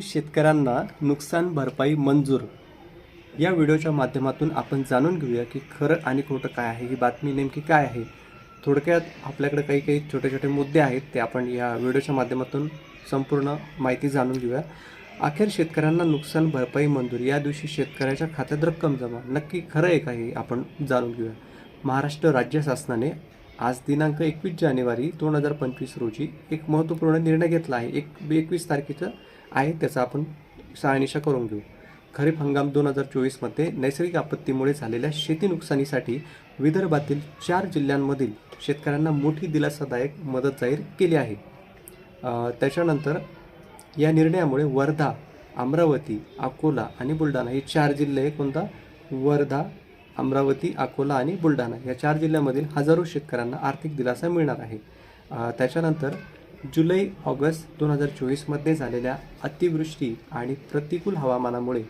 शेतकऱ्यांना नुकसान भरपाई मंजूर. या व्हिडिओच्या माध्यमातून आपण जाणून घेऊया की खरं आणि खोटं काय आहे ही बातमी नेमकी काय आहे. थोडक्यात आपल्याकडे काही काही छोटे छोटे मुद्दे आहेत ते आपण या व्हिडिओच्या माध्यमातून संपूर्ण माहिती जाणून घेऊया. अखेर शेतकऱ्यांना नुकसान भरपाई मंजूर या दिवशी शेतकऱ्याच्या खात्यात रक्कम जमा. नक्की खरं आहे का हे आपण जाणून घेऊया. महाराष्ट्र राज्य शासनाने आज दिनांक एकवीस जानेवारी दोन हजार पंचवीस रोजी एक महत्त्वपूर्ण निर्णय घेतला आहे. एक एकवीस तारखेचं आहे त्याचा आपण शहानिशा करून घेऊ. खरीप हंगाम दोन हजार चोवीसमध्ये नैसर्गिक आपत्तीमुळे झालेल्या शेती नुकसानीसाठी विदर्भातील चार जिल्ह्यांमधील शेतकऱ्यांना मोठी दिलासादायक मदत जाहीर केली आहे. त्याच्यानंतर या निर्णयामुळे वर्धा अमरावती अकोला आणि बुलढाणा हे चार जिल्हे कोणता? वर्धा अमरावती अकोला आणि बुलढाणा या चार जिल्ह्यामधील हजारो शेतकऱ्यांना आर्थिक दिलासा मिळणार आहे. त्याच्यानंतर जुलै ऑगस्ट दोन हजार चोवीसमध्ये झालेल्या अतिवृष्टी आणि प्रतिकूल हवामानामुळे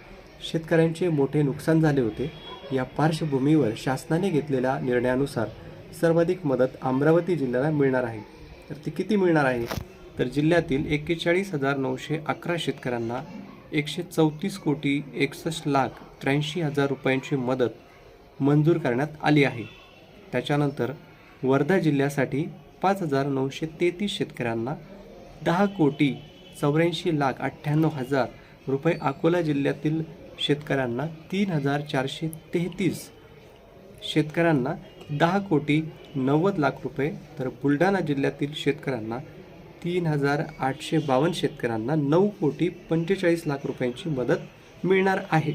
शेतकऱ्यांचे मोठे नुकसान झाले होते. या पार्श्वभूमीवर शासनाने घेतलेल्या निर्णयानुसार सर्वाधिक मदत अमरावती जिल्ह्याला मिळणार आहे. तर ती किती मिळणार आहे? तर जिल्ह्यातील एक्केचाळीस हजार नऊशे अकरा शेतकऱ्यांना एकशे चौतीस कोटी एकसष्ट लाख त्र्याऐंशी हजार रुपयांची मदत मंजूर करण्यात आली आहे. त्याच्यानंतर वर्धा जिल्ह्यासाठी पाच हजार नऊशे तेहतीस शेतकऱ्यांना दहा कोटी चौऱ्याऐंशी लाख अठ्ठ्याण्णव हजार रुपये अकोला जिल्ह्यातील शेतकऱ्यांना तीन हजार चारशे तेहतीस शेतकऱ्यांना दहा कोटी नव्वद लाख रुपये तर बुलढाणा जिल्ह्यातील शेतकऱ्यांना तीन हजार आठशे बावन्न शेतकऱ्यांना नऊ कोटी पंचेचाळीस लाख रुपयांची मदत मिळणार आहे.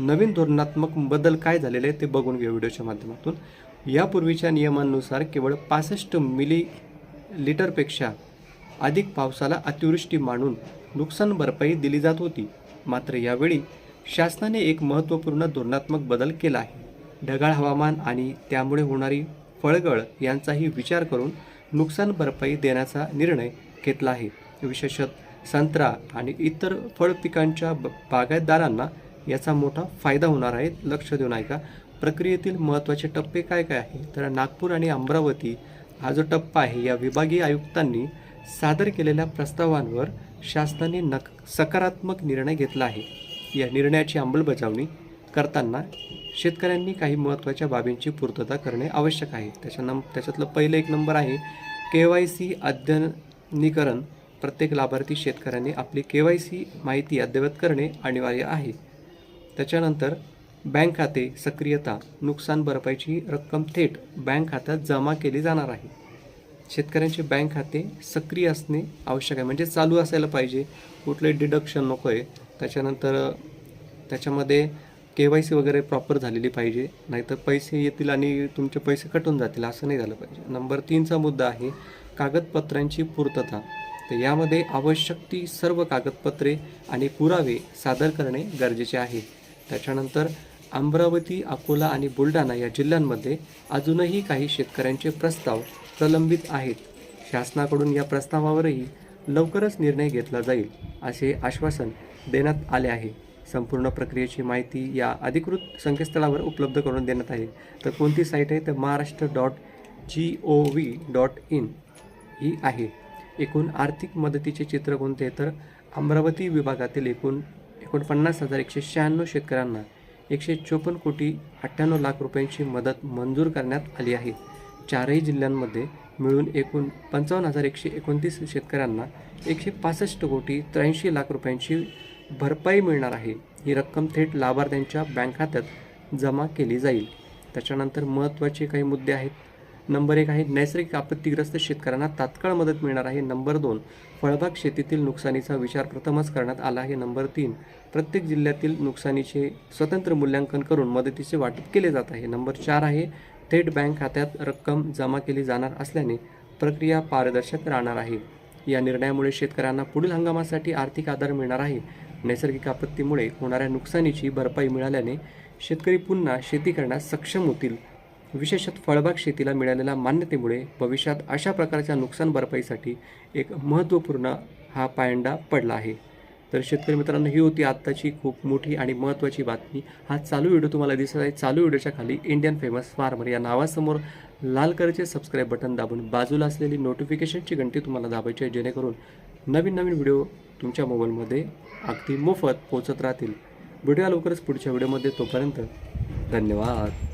नवीन धोरणात्मक बदल काय झालेले आहे ते बघून घेऊ व्हिडिओच्या माध्यमातून. यापूर्वीच्या नियमांनुसार केवळ पासष्ट मिली लिटरपेक्षा अधिक पावसाला अतिवृष्टी मानून नुकसान भरपाई दिली जात होती. मात्र यावेळी शासनाने एक महत्त्वपूर्ण धोरणात्मक बदल केला आहे. ढगाळ हवामान आणि त्यामुळे होणारी फळगळ यांचाही विचार करून नुकसान भरपाई देण्याचा निर्णय घेतला आहे. विशेषत संत्रा आणि इतर फळ पिकांच्या ब- बागायतदारांना याचा मोठा फायदा होणार आहे. लक्ष देऊन ऐका. प्रक्रियेतील महत्त्वाचे टप्पे काय काय आहे तर नागपूर आणि अमरावती हा जो टप्पा आहे या विभागीय आयुक्तांनी सादर केलेल्या प्रस्तावांवर शासनाने नक सकारात्मक निर्णय घेतला आहे. या निर्णयाची अंमलबजावणी करताना शेतकऱ्यांनी काही महत्त्वाच्या बाबींची पूर्तता करणे आवश्यक आहे. त्याच्यानं त्याच्यातलं पहिलं एक नंबर आहे के वाय सी अद्यनीकरण प्रत्येक लाभार्थी शेतकऱ्यांनी आपली के वाय सी माहिती अद्ययावत करणे अनिवार्य आहे. त्याच्यानंतर बँक खाते सक्रियता नुकसान भरपाईची रक्कम थेट बँक खात्यात जमा केली जाणार आहे. शेतकऱ्यांचे बँक खाते सक्रिय असणे आवश्यक आहे. म्हणजे चालू असायला पाहिजे. कुठले डिडक्शन नको आहे त्याच्यानंतर त्याच्यामध्ये के वाय सी वगैरे प्रॉपर झालेली पाहिजे. नाहीतर पैसे येतील आणि तुमचे पैसे कटून जातील. असं नाही झालं पाहिजे. नंबर तीनचा मुद्दा आहे कागदपत्रांची पूर्तता. तर यामध्ये आवश्यक ती सर्व कागदपत्रे आणि पुरावे सादर करणे गरजेचे आहे. त्याच्यानंतर अमरावती अकोला आणि बुलढाणा या जिल्ह्यांमध्ये अजूनही काही शेतकऱ्यांचे प्रस्ताव प्रलंबित आहेत. शासनाकडून या प्रस्तावावरही लवकरच निर्णय घेतला जाईल असे आश्वासन देण्यात आले आहे. संपूर्ण प्रक्रियेची माहिती या अधिकृत संकेतस्थळावर उपलब्ध करून देण्यात आहे. तर कोणती साईट आहे? तर Maharashtra dot G O V dot in ही आहे. एकूण आर्थिक मदतीचे चित्र कोणते तर अमरावती विभागातील एकूण एकोणपन्नास हजार एकशे शहाण्णव शेतकऱ्यांना एकशे चोपन्न कोटी अठ्ठ्याण्णव लाख रुपयांची मदत मंजूर करण्यात आली आहे. चारही जिल्ह्यांमध्ये मिळून एकूण पंचावन्न हजार एकशे एकोणतीस शेतकऱ्यांना एकशे पासष्ट कोटी त्र्याऐंशी लाख रुपयांची भरपाई मिळणार आहे. ही रक्कम थेट लाभार्थ्यांच्या बँक खात्यात जमा केली जाईल. त्याच्यानंतर महत्त्वाचे काही मुद्दे आहेत. नंबर एक आहे नैसर्गिक आपत्तीग्रस्त शेतकऱ्यांना तात्काळ मदत मिळणार आहे. नंबर दोन फळबाग शेतीतील नुकसानीचा विचार प्रथमच करण्यात आला आहे. नंबर तीन प्रत्येक जिल्ह्यातील नुकसानीचे स्वतंत्र मूल्यांकन करून मदतीचे वाटप केले जात आहे. नंबर चार आहे थेट बँक खात्यात रक्कम जमा केली जाणार असल्याने प्रक्रिया पारदर्शक राहणार आहे. या निर्णयामुळे शेतकऱ्यांना पुढील हंगामासाठी आर्थिक आधार मिळणार आहे. नैसर्गिक आपत्तीमुळे होणाऱ्या नुकसानीची भरपाई मिळाल्याने शेतकरी पुन्हा शेती करण्यास सक्षम होतील. विशेषत फळबाग शेतीला मिळालेल्या मान्यतेमुळे भविष्यात अशा प्रकारच्या नुकसान भरपाईसाठी एक महत्त्वपूर्ण हा पायंडा पडला आहे. तर शेतकरी मित्रांनो ही होती आत्ताची खूप मोठी आणि महत्त्वाची बातमी. हा चालू व्हिडिओ तुम्हाला दिसत आहे. चालू व्हिडिओच्या खाली इंडियन फेमस फार्मर या नावासमोर लाल कलरचे सबस्क्राईब बटन दाबून बाजूला असलेली नोटिफिकेशनची घंटी तुम्हाला दाबायची आहे जेणेकरून नवीन नवीन व्हिडिओ तुमच्या मोबाईलमध्ये अगदी मोफत पोचत राहतील. भेटूया लवकरच पुढच्या व्हिडिओमध्ये. तोपर्यंत धन्यवाद.